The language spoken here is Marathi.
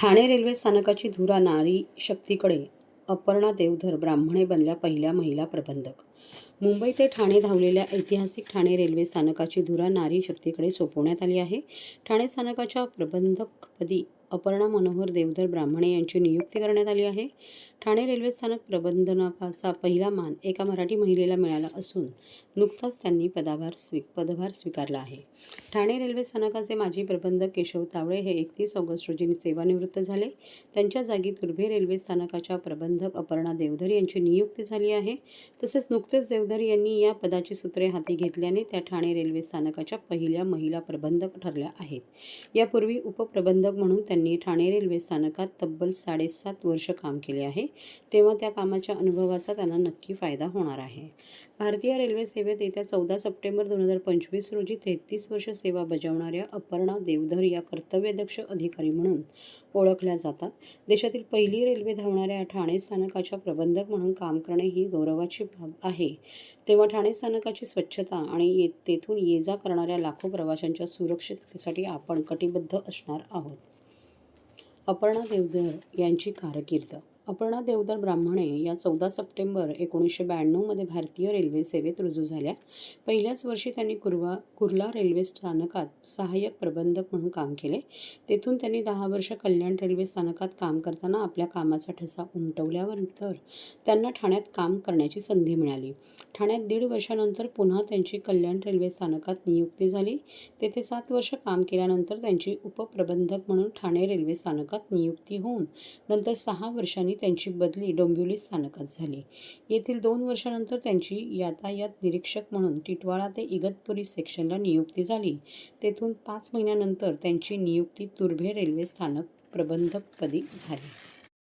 ठाणे रेल्वे स्थानकाची धुरा नारी शक्तीकडे अपर्णा देवधर ब्राह्मणे बनल्या पहिल्या महिला प्रबंधक. मुंबई ते ठाणे धावलेल्या ऐतिहासिक ठाणे रेल्वे स्थानकाची धुरा नारी शक्तीकडे सोपवण्यात आली आहे. ठाणे स्थानकाच्या प्रबंधकपदी अपर्णा मनोहर देवधर ब्राह्मणे यांची नियुक्ती करण्यात आली आहे. ठाणे रेल्वे स्थानक प्रबंधनाचा पहिला मान एका मराठी महिलेला मिळाला असून नुकताच त्यांनी पदाभार स्वी पदभार स्वीकारला आहे. ठाणे रेल्वे स्थानकाचे माजी प्रबंधक केशव तावळे हे एकतीस ऑगस्ट रोजी सेवानिवृत्त झाले. त्यांच्या जागी तुर्भे रेल्वे स्थानकाच्या प्रबंधक अपर्णा देवधर यांची नियुक्ती झाली आहे. तसेच नुकतेच देवधर यांनी या पदाची सूत्रे हाती घेतल्याने त्या ठाणे रेल्वे स्थानकाच्या पहिल्या महिला प्रबंधक ठरल्या आहेत. यापूर्वी उपप्रबंधक म्हणून त्यांनी ठाणे रेल्वे स्थानकात तब्बल साडेसात वर्ष काम केले आहे. तेव्हा त्या कामाच्या अनुभवाचा त्यांना नक्की फायदा होणार आहे. भारतीय रेल्वे सेवेत येत्या चौदा सप्टेंबर दोन हजार पंचवीस रोजी तेहतीस वर्ष सेवा बजावणाऱ्या अपर्णा देवधर या कर्तव्यदक्ष अधिकारी म्हणून ओळखल्या जातात. देशातील पहिली रेल्वे धावणाऱ्या ठाणे स्थानकाच्या प्रबंधक म्हणून काम करणे ही गौरवाची बाब आहे. तेव्हा ठाणे स्थानकाची स्वच्छता आणि ये तेथून ये जा करणाऱ्या लाखो प्रवाशांच्या सुरक्षिततेसाठी आपण कटिबद्ध असणार आहोत. अपर्णा देवधर यांची कारकीर्द. अपर्णा देवधर ब्राह्मणे या चौदा सप्टेंबर एकोणीसशे ब्याण्णवमध्ये भारतीय रेल्वे सेवेत रुजू झाल्या. पहिल्याच वर्षी त्यांनी कुर्वा कुर्ला रेल्वे स्थानकात सहाय्यक प्रबंधक म्हणून काम केले. तेथून त्यांनी दहा वर्ष कल्याण रेल्वे स्थानकात काम करताना आपल्या कामाचा ठसा उमटवल्यानंतर त्यांना ठाण्यात काम करण्याची संधी मिळाली. ठाण्यात दीड वर्षानंतर पुन्हा त्यांची कल्याण रेल्वे स्थानकात नियुक्ती झाली. तेथे सात वर्ष काम केल्यानंतर त्यांची उपप्रबंधक म्हणून ठाणे रेल्वे स्थानकात नियुक्ती होऊन नंतर सहा वर्षांनी त्यांची बदली डोंबिवली स्थानकात झाली. येथील दोन वर्षानंतर त्यांची यातायात निरीक्षक म्हणून टिटवाळा ते इगतपुरी सेक्शनला नियुक्ती झाली. तेथून पाच महिन्यानंतर त्यांची नियुक्ती तुर्भे रेल्वे स्थानक प्रबंधकपदी झाली.